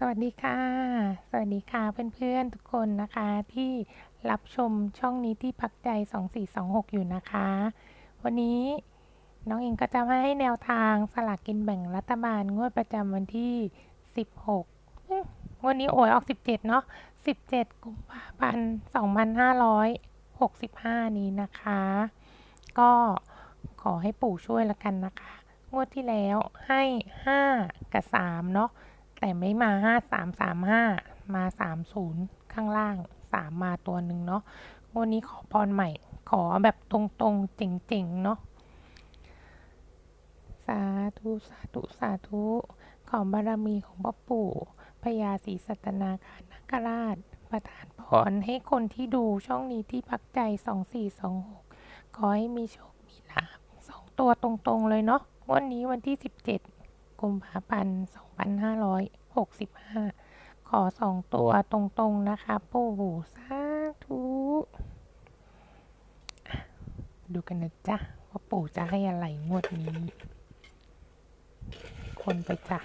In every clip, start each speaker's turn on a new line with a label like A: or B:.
A: สวัสดีค่ะ สวัสดีค่ะเพื่อนๆทุกคนนะคะที่รับชมช่องนี้ที่พักใจ 2426 อยู่นะคะ วันนี้น้องเองก็จะมาให้แนวทางสลากกินแบ่งรัฐบาลงวดประจำวันที่ 16 วันนี้โอยออก 17 เนาะ 17 กุมภาพันธ์ 2565 นี้นะคะ ก็ขอให้ปู่ช่วยละกันนะคะ งวดที่แล้วให้ 5 กับ 3 เนาะ แต่ไม่มาห้าสามสามห้ามาสามศูนย์ข้างล่างสามมาตัวหนึ่งเนาะวันนี้ขอพรใหม่ ขอแบบตรงๆเจ๋งๆ เนาะสาธุสาธุสาธุขอบารมีของพ่อปู่พญาศรีสัตนาคานาคราช ประทานพรให้คนที่ดูช่องนี้ที่พักใจสองสี่สองหกขอให้มีโชค มีลาภสองตัวตรงๆ เลยเนาะวันนี้วันที่สิบเจ็ด กุมภาพันธ์2565 ขอสองตัวตรงๆนะคะปู่สาธุดูกันนะจ๊ะ ว่าปู่จะให้อะไรงวดนี้ คนไปจ้ะ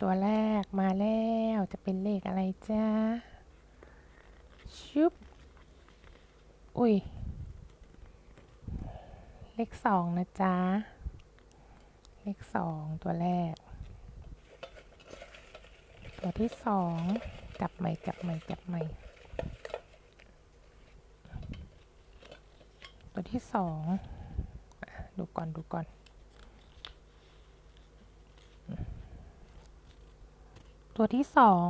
A: ตัวแรกมาแล้วจะเป็นเลขอะไรจ้าชุบอุ้ย เลขสองนะจ๊ะ เลขสองตัวแรก ตัวที่สองจับใหม่จับใหม่จับใหม่ ตัวที่สองดูก่อนดูก่อนตัวที่สอง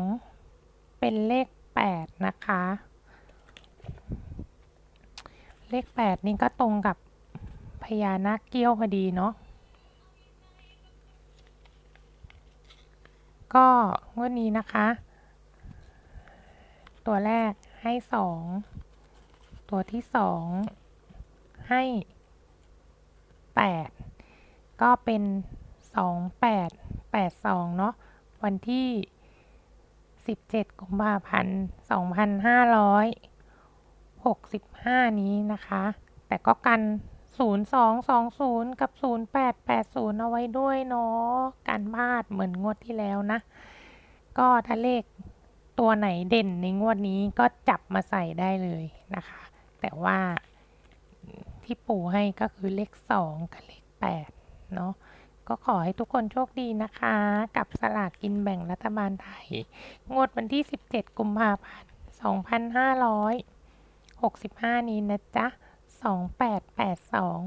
A: เป็นเลขแปดนะคะ เลขแปดนี่ก็ตรงกับ พญานาคเกี้ยวพอดีเนาะก็งวดนี้นะคะ ตัวแรกให้สองตัวที่สองให้แปดก็เป็นสองแปดแปดสองเนาะวันที่สิบเจ็ดกุมภาพันธ์สองพันห้าร้อยหกสิบห้านี้นะคะ แต่ก็กัน 0220 กับ 0880 เอาไว้ด้วยเนาะการพลาดเหมือนงวดที่แล้วนะ ก็ถ้าเลขตัวไหนเด่นในงวดนี้ก็จับมาใส่ได้เลยนะคะ แต่ว่าที่ปู่ให้ก็คือเลข 2 กับเลข 8 เนาะก็ขอให้ทุกคนโชคดีนะคะ กับสลากกินแบ่งรัฐบาลไทย งวดวันที่ 17 กุมภาพันธ์ 2565 นี้นะจ๊ะ สองแปดแปดสอง